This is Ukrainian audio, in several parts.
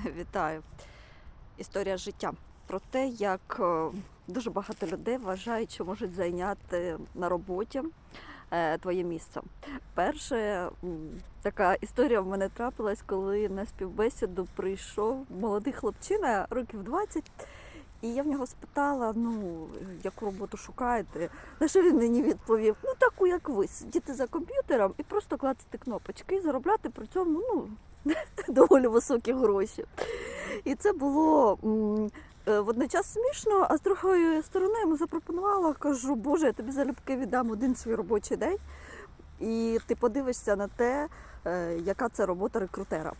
Вітаю. Історія життя про те, як е, дуже багато людей вважають, що можуть зайняти на роботі е, твоє місце. Перше, така історія в мене трапилась, коли на співбесіду прийшов молодий хлопчина років 20. І я в нього спитала, ну, яку роботу шукаєте. На що він мені відповів? Ну, таку, як ви, сидіти за комп'ютером і просто клацати кнопочки і заробляти при цьому ну, доволі високі гроші. І це було е, водночас смішно, а з другої сторони йому запропонувала, кажу, Боже, я тобі залюбки віддам один свій робочий день, і ти подивишся на те, е, яка це робота рекрутера.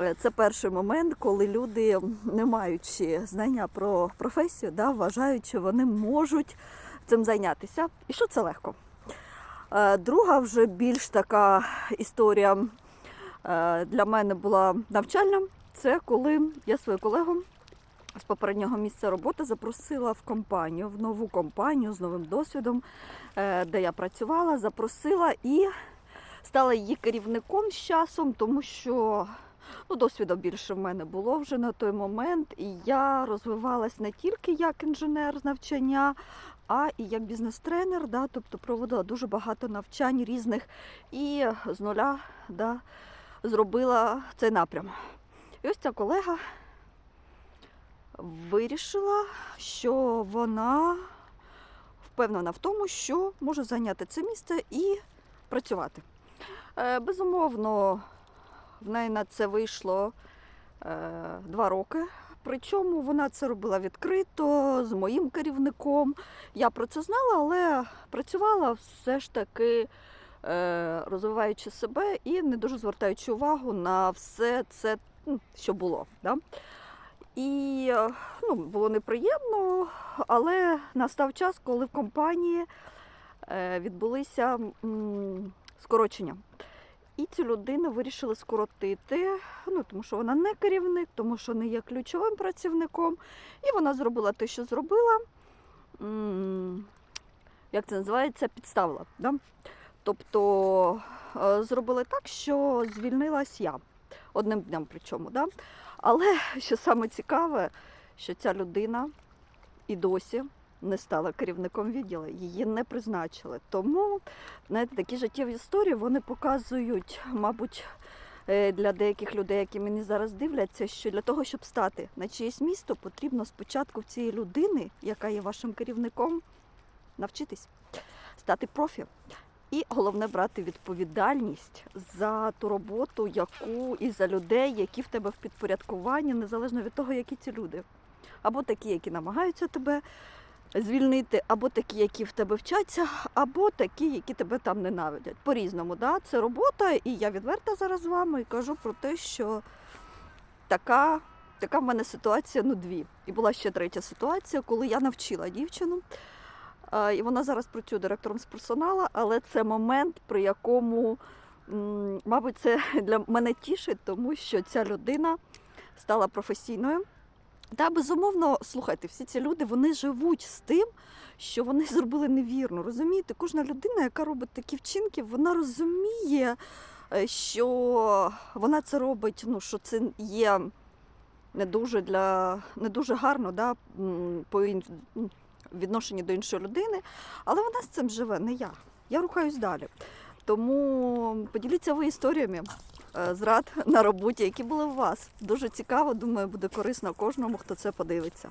Е, Це перший момент, коли люди, не маючи знання про професію, да, вважають, що вони можуть цим зайнятися. І що це легко. Друга вже більш така історія для мене була навчальна. Це коли я свою колегу з попереднього місця роботи запросила в компанію, в нову компанію з новим досвідом, е, де я працювала, запросила і стала її керівником з часом, тому що ну, досвіду більше в мене було вже на той момент. І я розвивалась не тільки як інженер з навчання, а і як бізнес-тренер, да, тобто проводила дуже багато навчань різних і з нуля да, зробила цей напрям. І ось ця колега вирішила, що вона впевнена в тому, що може зайняти це місце і працювати. Е, Безумовно, в неї на це вийшло е, два роки. Причому вона це робила відкрито з моїм керівником. Я про це знала, але працювала все ж таки розвиваючи себе і не дуже звертаючи увагу на все це, ну, що було. Да? І е, ну, було неприємно, але настав час, коли в компанії е, відбулися скорочення. І цю людину вирішили скоротити, ну, тому що вона не керівник, тому що не є ключовим працівником. І вона зробила те, що зробила. Як це називається? Підставила. Да? Тобто е, зробили так, що звільнилась я одним днем причому. Да? Але що саме цікаве, що ця людина і досі не стала керівником відділу, її не призначили. Тому знаєте, такі життєві історії вони показують, мабуть, е, для деяких людей, які мені зараз дивляться, що для того, щоб стати на чиєсь місто, потрібно спочатку в цієї людини, яка є вашим керівником, навчитись стати профі. І головне брати відповідальність за ту роботу, яку і за людей, які в тебе в підпорядкуванні, незалежно від того, які ці люди. Або такі, які намагаються тебе звільнити, або такі, які в тебе вчаться, або такі, які тебе там ненавидять. По-різному, да? це робота, і я відверта зараз з вами і кажу про те, що така, така в мене ситуація, ну дві. І була ще третя ситуація, коли я навчила дівчину. І вона зараз працює директором з персоналу, але це момент, при якому, мабуть, це для мене тішить, тому що ця людина стала професійною. Та безумовно, слухайте, всі ці люди вони живуть з тим, що вони зробили невірно. Розумієте, кожна людина, яка робить такі вчинки, вона розуміє, е, що вона це робить, ну що це є не дуже для не дуже гарно, да, по відношенні до іншої людини, але вона з цим живе, не я. Я рухаюсь далі. Тому поділіться ви історіями е, зрад на роботі, які були у вас. Дуже цікаво, думаю, буде корисно кожному, хто це подивиться.